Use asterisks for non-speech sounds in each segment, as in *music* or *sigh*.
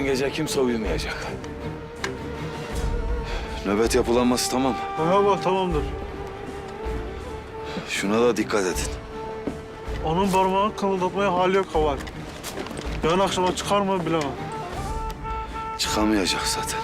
Yarın gece kimse uyumayacak. Nöbet yapılanması tamam. Merhaba tamamdır. Şuna da dikkat edin. Onun parmağını kımıldatmaya hali yok kaval. Yarın akşama çıkar mı bilemem. Çıkamayacak zaten.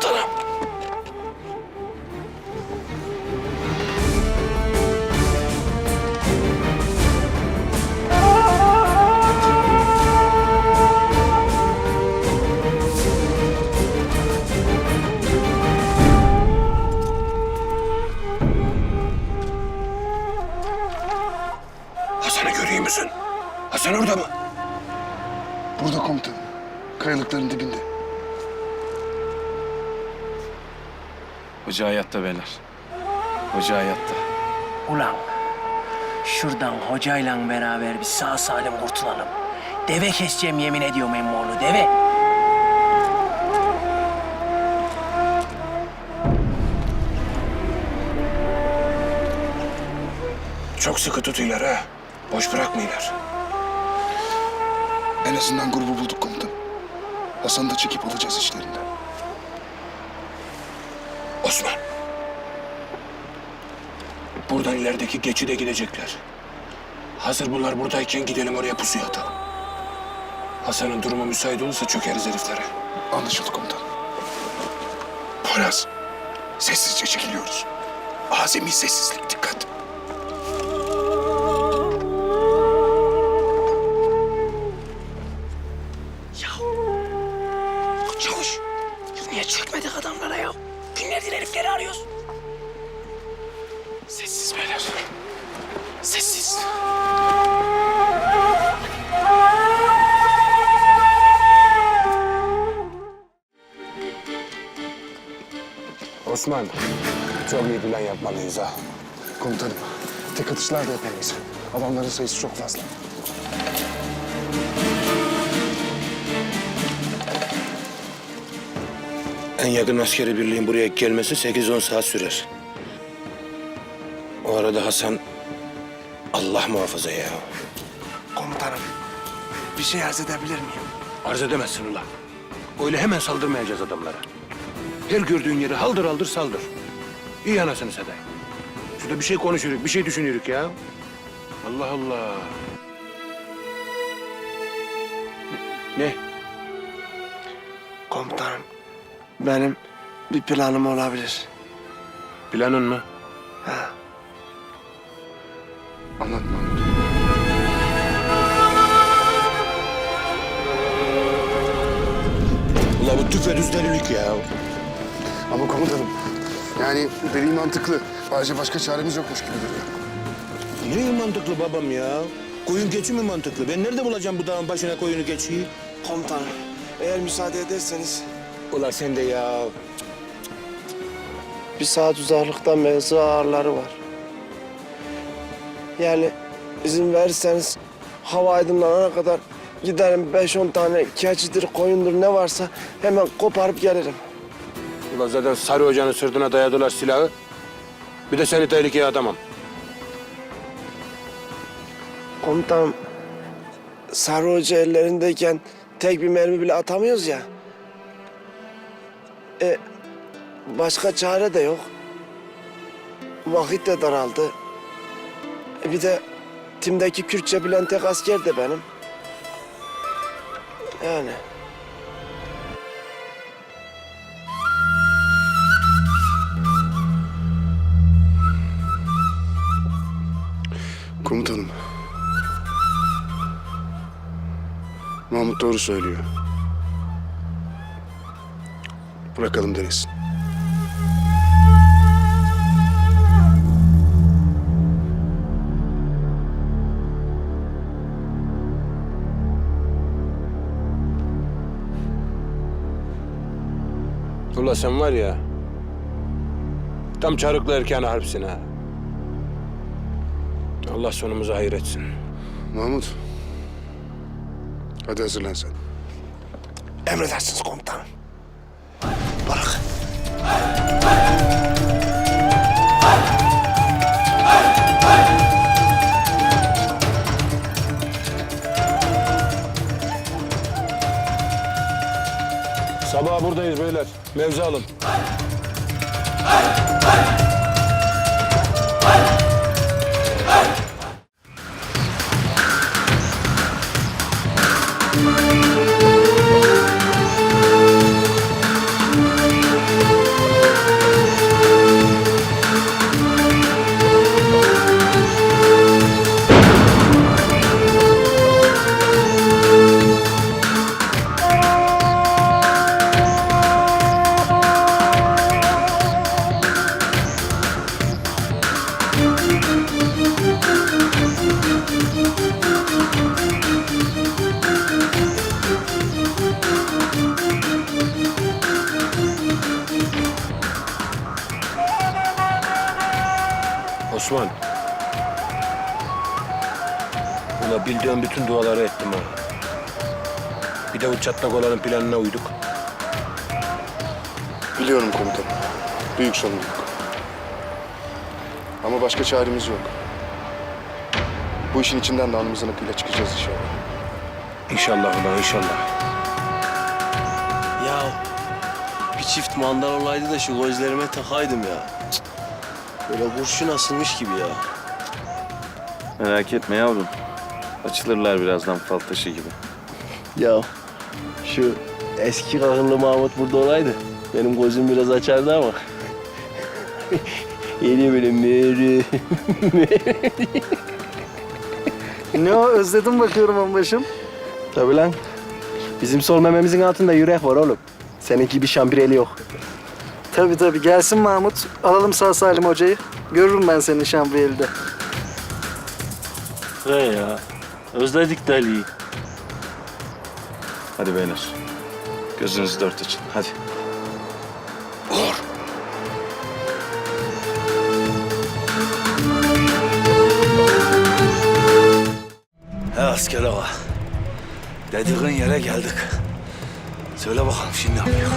Komutanım. Hoca hayatta beyler. Hoca hayatta. Ulan şuradan hocayla beraber bir sağ salim kurtulalım. Deve keseceğim yemin ediyorum emmoğlu deve. Çok sıkı tutuyorlar ha. Boş bırakmıyorlar. En azından grubu bulduk komutanım. Hasan'ı da çekip alacağız işlerinden. Osman. Buradan ilerideki geçide gidecekler. Hazır bunlar buradayken gidelim oraya pusuya atalım. Hasan'ın durumu müsait olursa çökeriz heriflere. Anlaşıldı komutanım. Poyraz, sessizce çekiliyoruz. Azami sessizlik, dikkat. Plan yapmalıyız ha. Komutanım. Tek atışlar da yapamayız. Adamların sayısı çok fazla. En yakın askeri birliğin buraya gelmesi 8-10 saat sürer. O arada Hasan Allah muhafaza ya. Komutanım, bir şey arz edebilir miyim? Arz edemezsin ulan. Öyle hemen saldırmayacağız adamlara. Her gördüğün yeri haldır haldır saldır. İyi anasını Seday. Şurada bir şey konuşuruk, bir şey düşünürük ya. Allah Allah. Ne? Komutanım, benim bir planım olabilir. Planın mı? Ha. Anlatma. Ula bu düpedüz delilik ya. Ama komutanım. Yani dediğim mantıklı. Ayrıca başka çaremiz yokmuş gibi duruyor. Ne mantıklı babam ya? Koyun keçi mi mantıklı? Ben nerede bulacağım bu dağın başına koyunu keçiyi? Komutanım, eğer müsaade ederseniz Ula sen de ya. bir saat uzaklıkta mevzu ağırları var. Yani izin verirseniz hava aydınlanana kadar giderim 5-10 tane keçidir, koyundur ne varsa hemen koparıp gelirim. Ula zaten Sarı Hoca'nın sırtına dayadılar silahı. Bir de seni tehlikeye adamam. Komutanım, Sarı Hoca ellerindeyken tek bir mermi bile atamıyoruz ya. E, başka çare de yok. Vakit de daraldı. E, bir de timdeki Kürtçe bilen tek asker de benim. Yani. Komutanım. Mahmut doğru söylüyor. Bırakalım denesin. Ula sen var ya... Tam çarıklı erken harpsin ha. Allah sonumuzu hayır etsin. Mahmut. Hadi hazırlan sen. Emredersiniz komutanım. Bırak. Sabah buradayız beyler. Mevzi alın. Osman. Ula bildiğim bütün duaları ettim ha. Bir de o çatlak olanın planına uyduk. Biliyorum komutanım. Büyük sorumluluk. Ama başka çaremiz yok. Bu işin içinden de alnımızın akıyla çıkacağız inşallah. İnşallah ulan inşallah. Ya bir çift mandal olaydı da şu gözlerime takaydım ya. Cık. Böyle kurşun asılmış gibi ya. Merak etme yavrum. Açılırlar birazdan fal taşı gibi. Ya şu eski kahırlı Mahmut burada olaydı. Benim gözüm biraz açardı ama. *laughs* Yeni böyle meri. *laughs* Ne o özledim bakıyorum onbaşım. Tabii lan. Bizim sol mememizin altında yürek var oğlum. Seninki bir şambireli yok. Tabii tabii gelsin Mahmut. Alalım sağ salim hocayı. Görürüm ben seni Şambriyeli'de. He ya. Özledik deliyi. Hadi beyler. Gözünüzü dört açın. Hadi. He asker ağa. Dediğin yere geldik. Söyle bakalım şimdi ne yapıyor?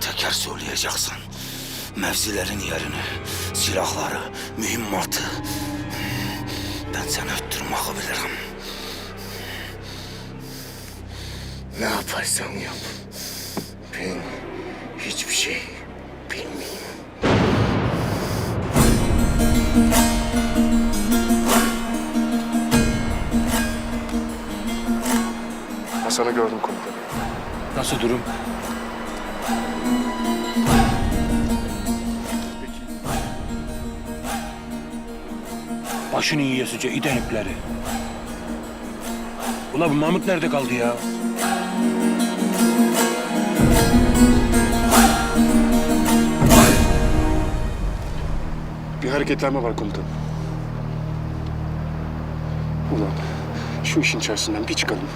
Teker söyleyeceksin. Mevzilerin yerini, silahları, mühimmatı. Ben seni öttürmeyi bilirim. Ne yaparsan yap. Ben hiçbir şey bilmiyorum. Hasan'ı gördüm komutanım. Nasıl durum? Başını yiyesice iden ipleri. Ula bu Mahmut nerede kaldı ya? Bir hareketlenme var komutanım. Ulan şu işin içerisinden bir çıkalım.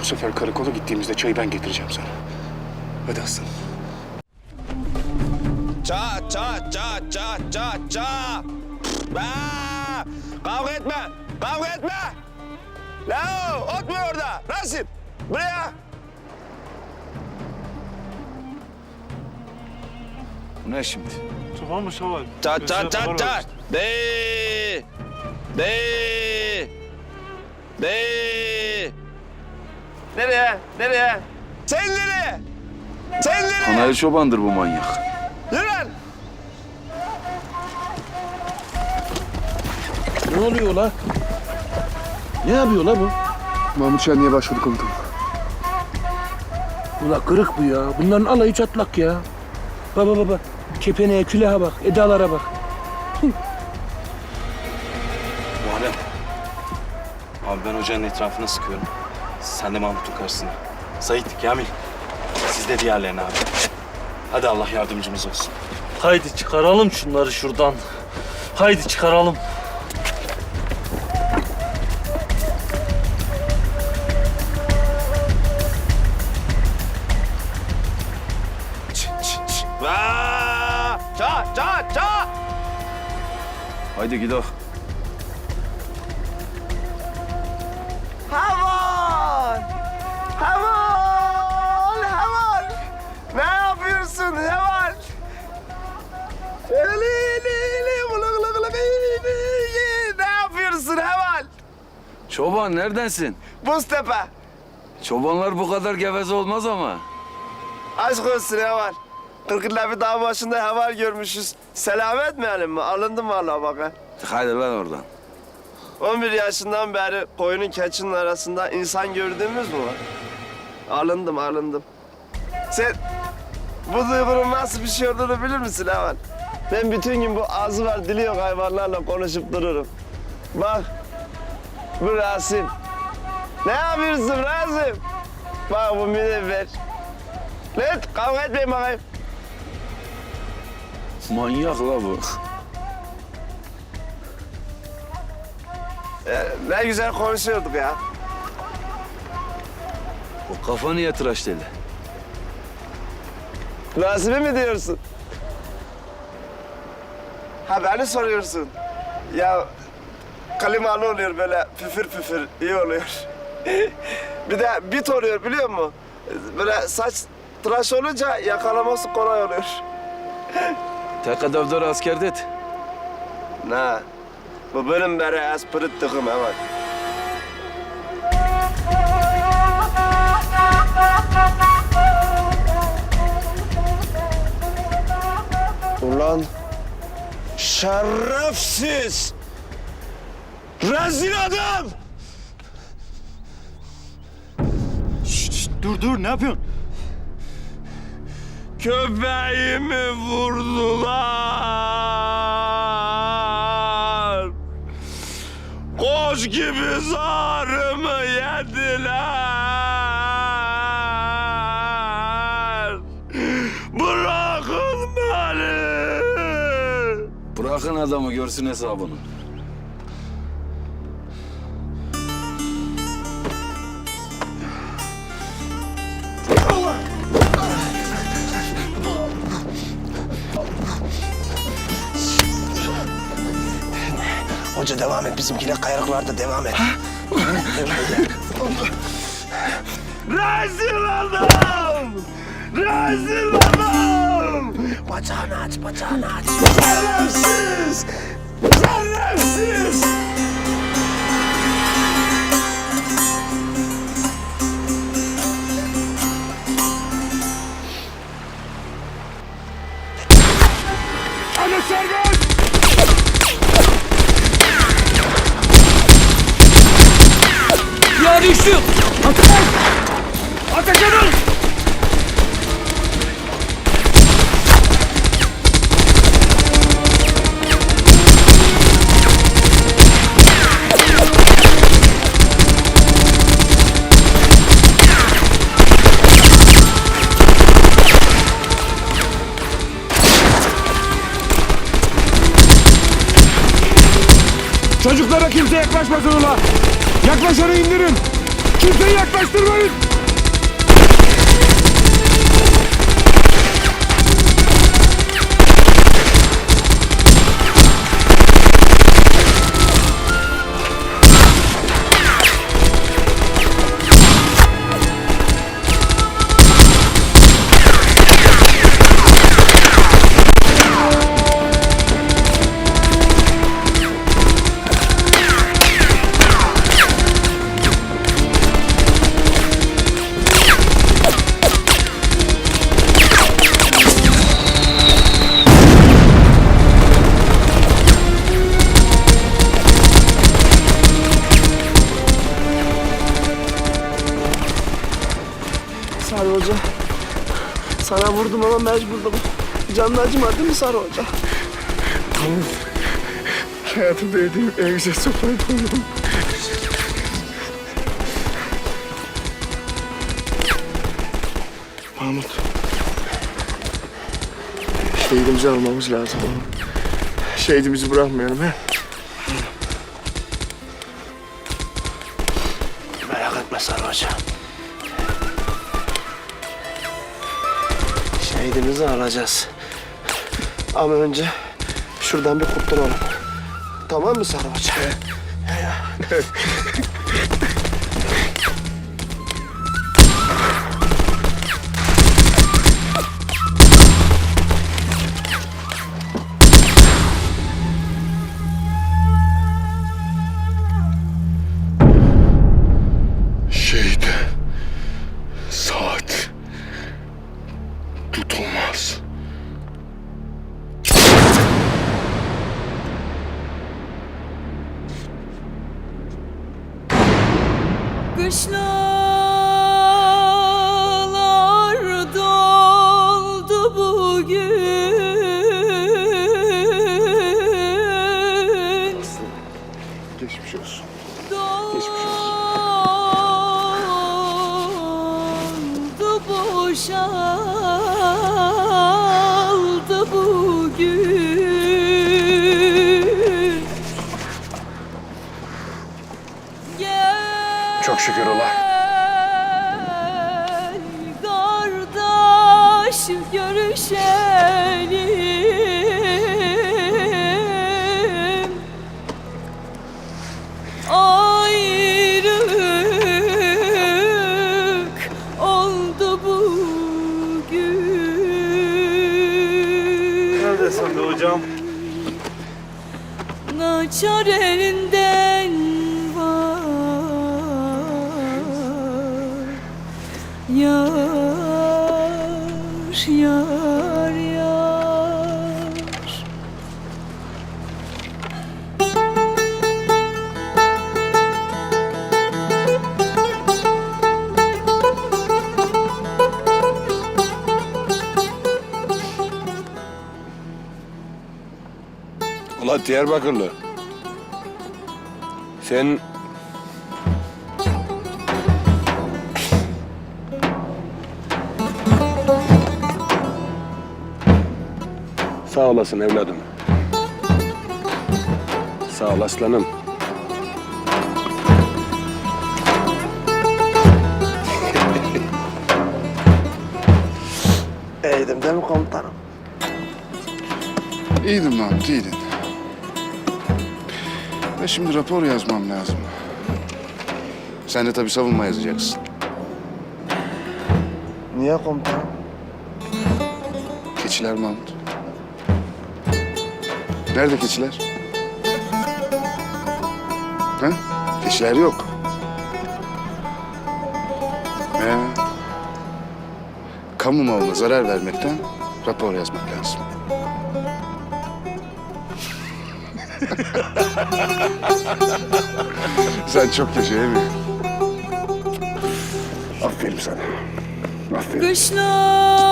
Bu sefer karakola gittiğimizde çayı ben getireceğim sana. Hadi aslanım. Ça ça ça ça ça ça. Ba! Kavga etme. Kavga etme. La oturma orada. Rasim. Buraya. Bu ne şimdi? Tamam mı Şaval? Ça haber ça. ver. De. De. De. Nereye? Nereye? Sen nereye? Sen nereye? Panayi çobandır bu manyak. Yürü lan. Ne oluyor la? Ne yapıyor la bu? Mahmut Şenli'ye başvurdu komutanım. Ula kırık bu ya. Bunların alayı çatlak ya. Baba baba. Kepeneğe, külaha bak, edalara bak. Muharrem. Abi ben hocanın etrafına sıkıyorum. Sen de Mahmut'un karşısına. Sait, Kamil. Siz de diğerlerine abi. Hadi Allah yardımcımız olsun. Haydi çıkaralım şunları şuradan. Haydi çıkaralım. Haydi gidelim. Havan! Havan! Havan! Ne yapıyorsun Havan? Eli, eli, eli, bulu, bulu, eli. Ne yapıyorsun Havan? Çoban neredensin? Buztepe. Çobanlar bu kadar geveze olmaz ama. Aşk olsun Havan. Kırkırla bir dağ başında Havan görmüşüz. Selam etmeyelim mi? Alındım vallahi bak ha. Haydi lan oradan. 11 yaşından beri koyunun keçinin arasında insan gördüğümüz mü var? Alındım, alındım. Sen bu duygunun nasıl bir şey olduğunu bilir misin Havan? Ben bütün gün bu ağzı var, dili yok hayvanlarla konuşup dururum. Bak, bu Rasim. Ne yapıyorsun Rasim? Bak bu münevver. Lan kavga etmeyin bakayım. Manyak la bu. Ne güzel konuşuyorduk ya. O kafa niye tıraş dedi? Rasim'i mi diyorsun? Ha beni soruyorsun. Ya klimalı oluyor böyle püfür püfür iyi oluyor. *laughs* bir de bit oluyor biliyor musun? Böyle saç tıraş olunca yakalaması kolay oluyor. Tek hedefdar asker dedi. Ne? Bu benim beri esprit tıkım hemen. Ulan şerefsiz! Rezil adam! Dur dur ne yapıyorsun? Köpeğimi vurdular. Koç gibi zarımı yediler. Bırakın beni. Bırakın adamı görsün hesabını. Hoca devam et bizimkine kayalıklarda devam et. Rezil adam. Rezil adam. Bacağını aç, bacağını aç. Şerefsiz. Şerefsiz. Çocuklara kimse yaklaşmasın ula. Yaklaşanı indirin. Kimseyi yaklaştırmayın. Sana vurdum ama mecburdum. Canın acımadı mı Sarı Hoca? Tamam. Hayatımda yediğim en güzel sopayı buldum. Mahmut. Şehidimizi almamız lazım. Şehidimizi bırakmayalım he. Şehidimizi alacağız. Ama önce şuradan bir kurtulalım. Tamam mı Sarhoca? Şehit. *laughs* Krishna. Çok şükür ola. kardeş görüşelim Yar, yar, Ulan Diyarbakırlı. Sen... Sağ olasın evladım. Sağ ol aslanım. *laughs* İyiydim değil mi komutanım? İyiydin Mahmut, iyiydin. Ve şimdi rapor yazmam lazım. Sen de tabii savunma yazacaksın. Niye komutanım? Keçiler Mahmut. Nerede keçiler? Ha? Keçiler yok. Ee, kamu malına zarar vermekten rapor yazmak lazım. *laughs* Sen çok yaşa mi? Aferin sana. Aferin. Kışlar